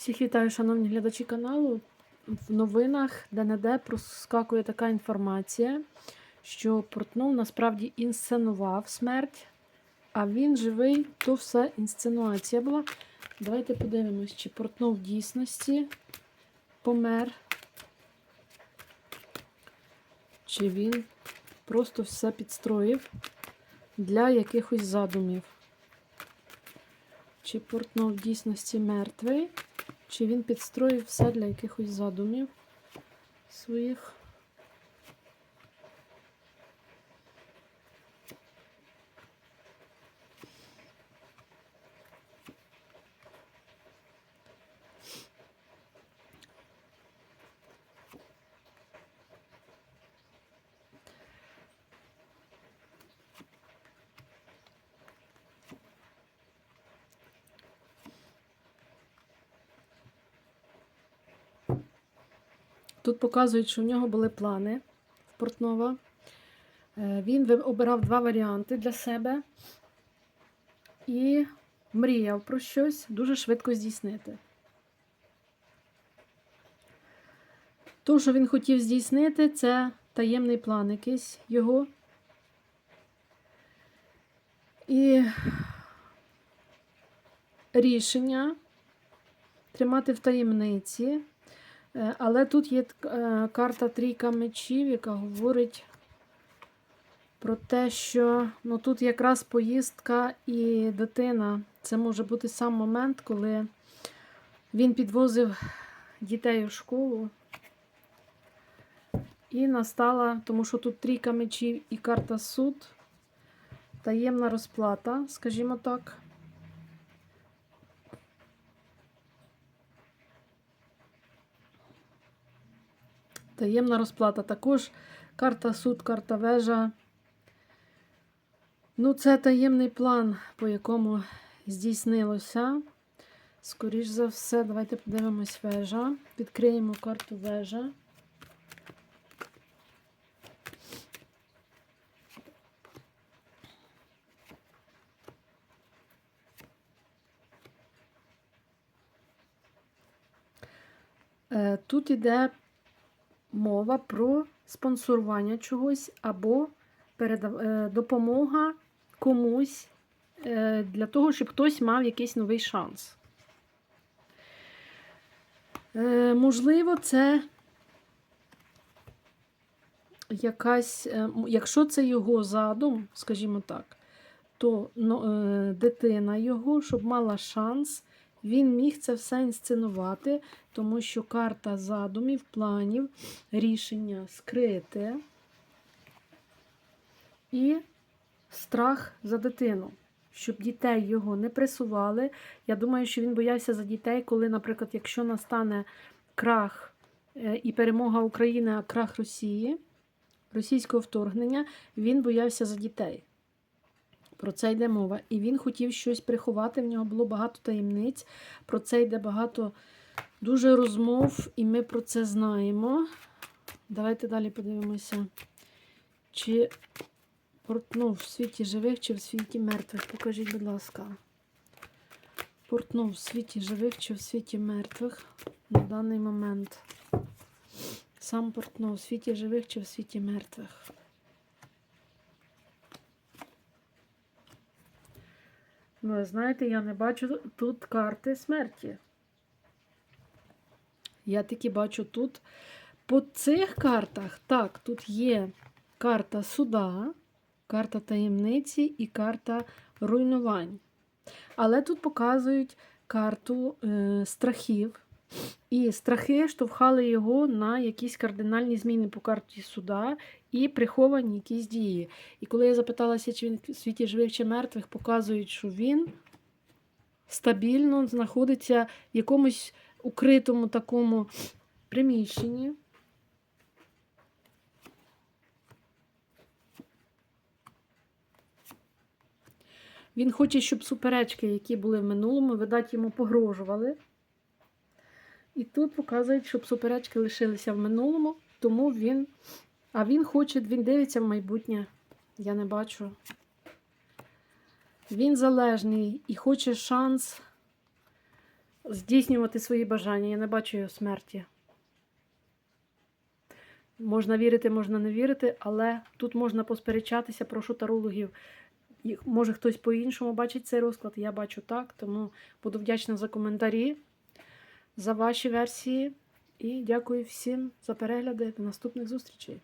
Всіх вітаю, шановні глядачі каналу. В новинах де-не-де проскакує така інформація, що Портнов насправді інсценував смерть, а він живий, то все інсценуація була. Давайте подивимось, чи Портнов в дійсності помер, чи він просто все підстроїв для якихось задумів. Чи Портнов в дійсності мертвий, чи він підстроїв все для якихось задумів своїх. Тут показують, що в нього були плани в Портнова. Е, Він обирав два варіанти для себе і мріяв про щось дуже швидко здійснити. То, що він хотів здійснити, це таємний план якийсь його. І рішення тримати в таємниці. Е, Але тут є е, карта Трійка мечів, яка говорить про те, що ну, тут якраз поїздка і дитина. Це може бути сам момент, коли він підвозив дітей у школу. І настала, тому що тут трійка мечів і карта суд, таємна розплата, скажімо так. Таємна розплата. Також карта суд, карта вежа. Ну, це таємний план, по якому здійснилося. Скоріш за все, давайте подивимось вежа. Відкриємо карту вежа. Е, Тут іде мова про спонсорування чогось або передав... е, допомога комусь е, для того, щоб хтось мав якийсь новий шанс. Е, Можливо, це якась, якщо це його задум, скажімо так, то ну, дитина його, щоб мала шанс, він міг це все інсценувати, тому що карта задумів, планів, рішення скрите і страх за дитину, щоб дітей його не пресували. Я думаю, що він боявся за дітей, коли, наприклад, якщо настане крах е, і перемога України, а крах Росії, російського вторгнення, він боявся за дітей. Про це йде мова. І він хотів щось приховати. В нього було багато таємниць. Про це йде багато дуже розмов, і ми про це знаємо. Давайте далі подивимося, чи Портнов в світі живих, чи в світі мертвих. Покажіть, будь ласка. Портнов в світі живих чи в світі мертвих на даний момент. Сам Портнов в світі живих чи в світі мертвих. Ну, знаєте, я не бачу тут карти смерті. Я тільки бачу тут по цих картах, так, тут є карта суда, карта таємниці і карта руйнувань. Але тут показують карту е, страхів. І страхи штовхали його на якісь кардинальні зміни по карті суда і приховані якісь дії. І коли я запиталася, чи він в світі живих чи мертвих, показують, що він стабільно знаходиться в якомусь укритому такому приміщенні. Він хоче, щоб суперечки, які були в минулому, видать, йому погрожували. І тут показують, щоб суперечки лишилися в минулому, тому він. А він хоче, він дивиться в майбутнє. Я не бачу. Він залежний і хоче шанс здійснювати свої бажання. Я не бачу його смерті. Можна вірити, можна не вірити, але тут можна посперечатися, прошу тарологів. Може хтось по-іншому бачить цей розклад, я бачу так, тому буду вдячна за коментарі, за ваші версії. І дякую всім за перегляди. До наступних зустрічей.